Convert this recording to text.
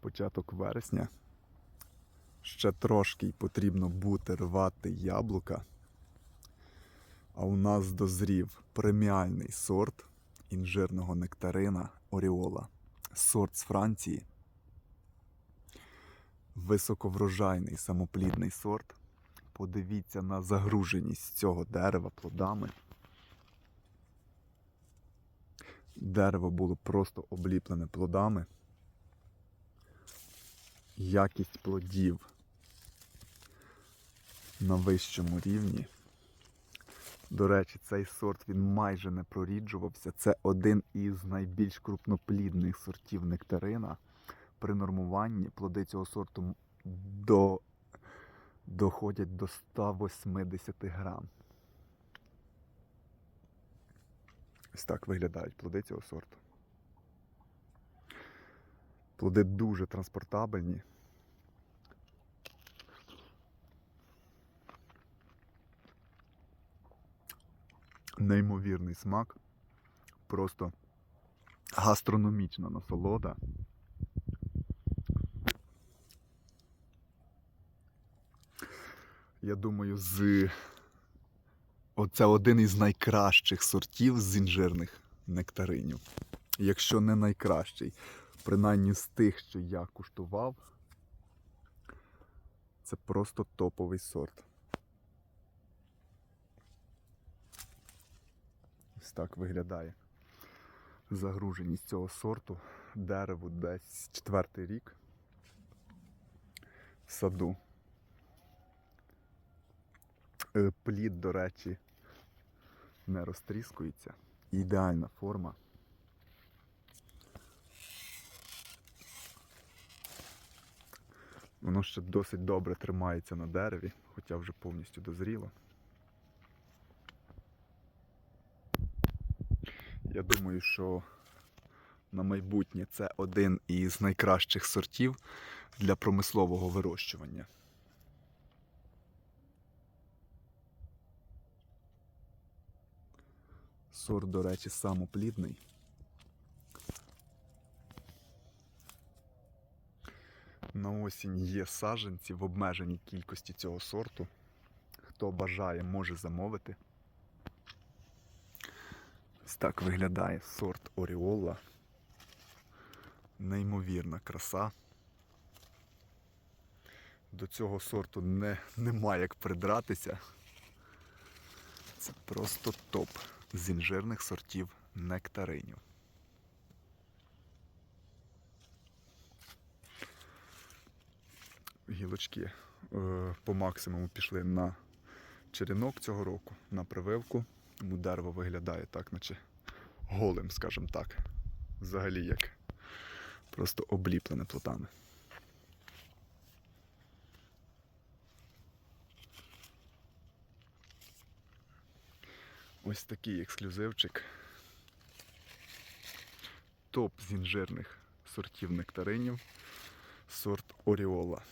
початок вересня. Ще трошки й потрібно бути рвати яблука. А у нас дозрів преміальний сорт інжирного нектарина Оріола. Сорт з Франції. Високоврожайний самоплідний сорт. Подивіться на загруженість цього дерева плодами. Дерево було просто обліплене плодами. Якість плодів на вищому рівні. До речі, цей сорт він майже не проріджувався. Це один із найбільш крупноплідних сортів нектарина. При нормуванні плоди цього сорту до, доходять до 180 грам. Ось так виглядають плоди цього сорту. Плоди дуже транспортабельні. Неймовірний смак. Просто гастрономічна насолода. Я думаю, з Оце один із найкращих сортів з інжирних нектаринів. Якщо не найкращий, принаймні з тих, що я куштував, це просто топовий сорт. Ось так виглядає загруженість цього сорту. Дереву десь четвертий рік в саду. Е, Плід, до речі, не розтріскується. Ідеальна форма. Воно ще досить добре тримається на дереві, хоча вже повністю дозріло. Я думаю, що на майбутнє це один із найкращих сортів для промислового вирощування. Сорт, до речі, самоплідний. На осінь є саджанці в обмеженій кількості цього сорту. Хто бажає, може замовити. Ось так виглядає сорт Оріола. Неймовірна краса. До цього сорту не, нема як придратися. Це просто топ з інжирних сортів нектаринів. Гілочки е, по максимуму пішли на черенок цього року, на прививку. Тому дерево виглядає так, наче голим, скажімо так. Взагалі як просто обліплене плодами. Ось такий ексклюзивчик. Топ з інжирних сортів нектаринів. Сорт Оріола.